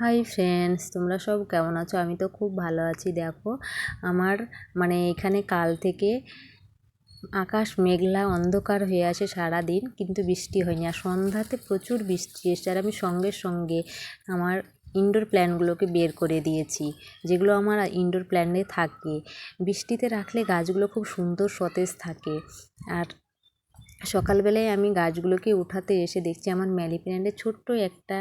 Hi friends, তোমরা সব কেমন আছো? আমি তো খুব ভালো আছি, দেখো। আমার মানে এখানে কাল থেকে আকাশ মেঘলা অন্ধকার হয়ে আছে সারাদিন, কিন্তু বৃষ্টি হয়নি। আর সন্ধ্যাতে প্রচুর বৃষ্টি এসছে, আর আমি সঙ্গে সঙ্গে আমার ইনডোর প্ল্যান্টগুলোকে বের করে দিয়েছি, যেগুলো আমার ইনডোর প্ল্যান্টে থাকে। বৃষ্টিতে রাখলে গাছগুলো খুব সুন্দর সতেজ থাকে। আর সকালবেলায় আমি গাছগুলোকে উঠাতে এসে দেখছি আমার প্ল্যান্টে ছোট্ট একটা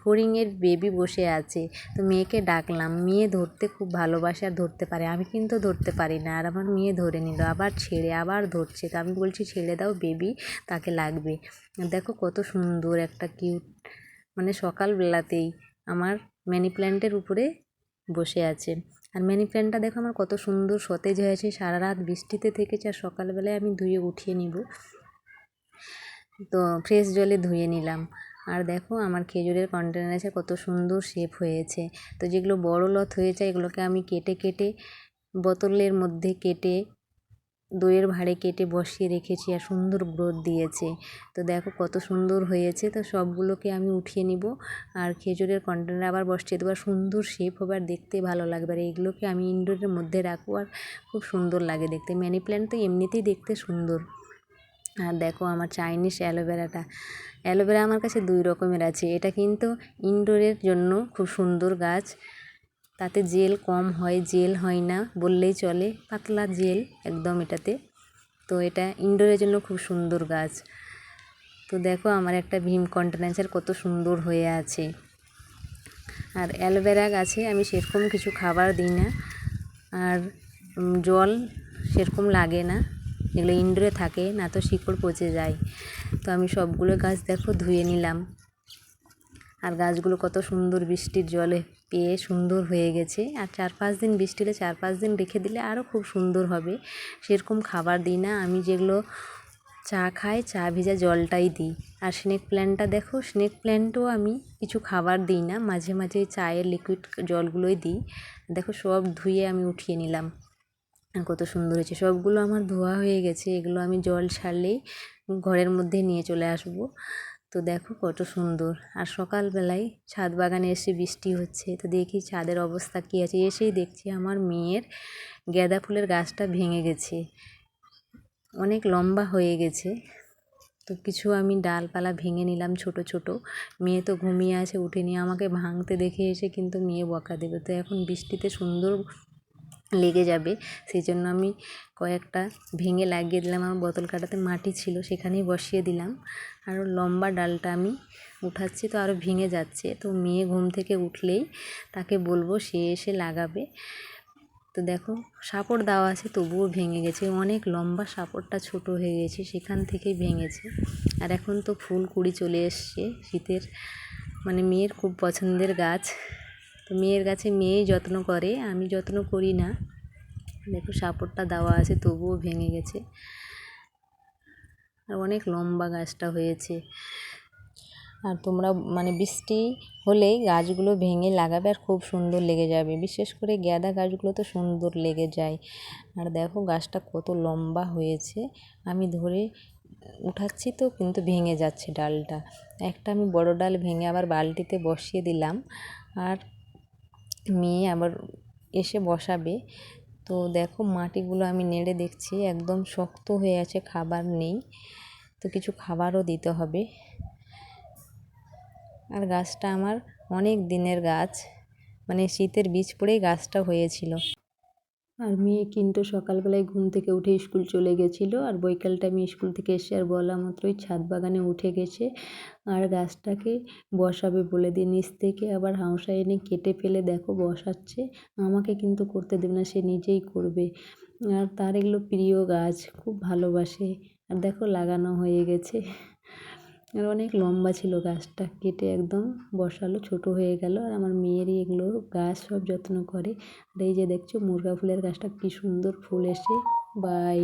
ফড়িংয়ের বেবি বসে আছে। তো মেয়েকে ডাকলাম, মেয়ে ধরতে খুব ভালোবাসে আর ধরতে পারে। আমি কিন্তু ধরতে পারি না, আর আমার মেয়ে ধরে নিল, আবার ছেড়ে, আবার ধরছে। তো আমি বলছি, ছেড়ে দাও বেবি, তাকে লাগবে। দেখো কত সুন্দর একটা কিউট মানে সকালবেলাতেই আমার মানি প্ল্যান্টের উপরে বসে আছে। আর মানি প্ল্যান্টটা দেখো আমার কত সুন্দর সতেজ হয়েছে সারা রাত বৃষ্টিতে থেকেছে আর সকালবেলায় আমি ধুয়ে উঠিয়ে নিব। তো ফ্রেশ জলে ধুয়ে নিলাম। আর দেখো আমার খেজুরের কন্টেনারে কত সুন্দর শেপ হয়েছে। তো যেগুলো বড় লত হয়েছে, এগুলোকে আমি কেটে কেটে বোতলের মধ্যে কেটে, দইয়ের ভাঁড়ে কেটে বসিয়ে রেখেছি আর সুন্দর গ্রোথ দিয়েছে। তো দেখো কত সুন্দর হয়েছে, তো সবগুলোকে আমি উঠিয়ে নিব। আর খেজুরের কন্টেনারে আবার বসিয়ে দেবো সুন্দর শেপ হবে আর দেখতে ভালো লাগবে। আর এগুলোকে আমি ইনডোরের মধ্যে রাখব আর খুব সুন্দর লাগে দেখতে। ম্যানি প্ল্যান্ট তো এমনিতেই দেখতে সুন্দর। আর দেখো আমার চাইনিজ অ্যালোভেরাটা। অ্যালোভেরা আমার কাছে দুই রকমের আছে। এটা কিন্তু ইনডোরের জন্য খুব সুন্দর গাছ। তাতে জেল কম হয়, জেল হয় না বললেই চলে, পাতলা জেল একদম এটাতে। তো এটা ইনডোরের জন্য খুব সুন্দর গাছ। তো দেখো আমার একটা ভীম কন্টেনার কত সুন্দর হয়ে আছে। আর অ্যালোভেরা গাছে আমি সেরকম কিছু খাবার দিই না। আর জল সেরকম লাগে না। যেগুলো ইনডোরে থাকে, না তো শিকড় পচে যায়। তো আমি সবগুলো গাছ দেখো ধুয়ে নিলাম। আর গাছগুলো কত সুন্দর বৃষ্টির জলে পেয়ে সুন্দর হয়ে গেছে। আর চার পাঁচ দিন বৃষ্টি হলে চার পাঁচ দিন রেখে দিলে আরও খুব সুন্দর হবে। সেরকম খাবার দিই না, আমি যেগুলো চা খাই, চা ভেজা জলটাই দিই। আর স্নেক প্ল্যান্টটা দেখো স্নেক প্ল্যান্টও আমি কিছু খাবার দিই না, মাঝে মাঝে চায়ের লিকুইড জলগুলোই দিই। দেখো সব ধুয়ে আমি উঠিয়ে নিলাম। কত সুন্দর হয়েছে। সবগুলো আমার ধোয়া হয়ে গেছে, এগুলো আমি জল ছাড়লেই ঘরের মধ্যে নিয়ে চলে আসব। তো দেখো কত সুন্দর। আর সকালবেলায় ছাদ বাগানে এসে বৃষ্টি হচ্ছে, তো দেখি ছাদের অবস্থা কী আছে। এসেই দেখছি আমার মেয়ের গাঁদা ফুলের গাছটা ভেঙে গেছে। অনেক লম্বা হয়ে গেছে। তো কিছু আমি ডালপালা ভেঙে নিলাম ছোট ছোট। মেয়ে তো ঘুমিয়ে আছে, উঠে নিয়ে আমাকে ভাঙতে দেখে এসে কিন্তু মেয়ে বকা দেবে। তো এখন বৃষ্টিতে সুন্দর লেগে যাবে। সেই জন্য আমি কয়েকটা ভেঙে লাগিয়ে দিলাম। আমার বোতল কাটাতে মাটি ছিল, সেখানেই বসিয়ে দিলাম। আরও লম্বা ডালটা আমি উঠাচ্ছি, তো আরও ভেঙে যাচ্ছে। তো মেয়ে ঘুম থেকে উঠলেই তাকে বলব সে এসে লাগাবে। তো দেখো, সাপড় দেওয়া আছে, তবুও ভেঙে গেছে। অনেক লম্বা সাপড়টা ছোট হয়ে গেছে, সেখান থেকেই ভেঙেছে। আর এখন তো ফুল কুড়ি চলে এসছে, শীতের মানে মেয়ের খুব পছন্দের গাছ। তো মেয়ের গাছে মেয়েই যত্ন করে, আমি যত্ন করি না। দেখো সাপোর্টটা দেওয়া আছে, তবুও ভেঙে গেছে। আর অনেক লম্বা গাছটা হয়েছে। আর তোমরা মানে বৃষ্টি হলেই গাছগুলো ভেঙে লাগাবে আর খুব সুন্দর লেগে যাবে। বিশেষ করে গ্যাদা গাছগুলো তো সুন্দর লেগে যায়। আর দেখো গাছটা কত লম্বা হয়েছে। আমি ধরে উঠাচ্ছি তো, কিন্তু ভেঙে যাচ্ছে ডালটা। একটা আমি বড় ডাল ভেঙে আবার বালতিতে বসিয়ে দিলাম। আর মেয়ে আবার এসে বসাবে। তো দেখো মাটিগুলো আমি নেড়ে দেখছি, একদম শক্ত হয়ে আছে, খাবার নেই। তো কিছু খাবারও দিতে হবে। আর গাছটা আমার অনেক দিনের গাছ মানে শীতের বীজ পড়েই গাছটা হয়েছিল। আর মেয়ে কিন্তু সকালবেলায় ঘুম থেকে উঠে স্কুল চলে গেছিল। আর বৈকালটা আমি স্কুল থেকে এসে আর বলা মাত্রই ছাদ বাগানে উঠে গেছে। আর গাছটাকে বসাবে বলে দিয়ে নিচ থেকে আবার হাউসা এনে কেটে ফেলে দেখো বসাচ্ছে। আমাকে কিন্তু করতে দেবে না, সে নিজেই করবে। আর তার এগুলো প্রিয় গাছ, খুব ভালোবাসে। আর দেখো লাগানো হয়ে গেছে। আর অনেক লম্বা ছিল গাছটা, কেটে একদম বসালো, ছোট হয়ে গেল। আর আমার মেয়েরই এগুলো গাছ সব যত্ন করে। আর এই যে দেখছ, মুরগা ফুলের গাছটা কি সুন্দর ফুল এসে। বাই।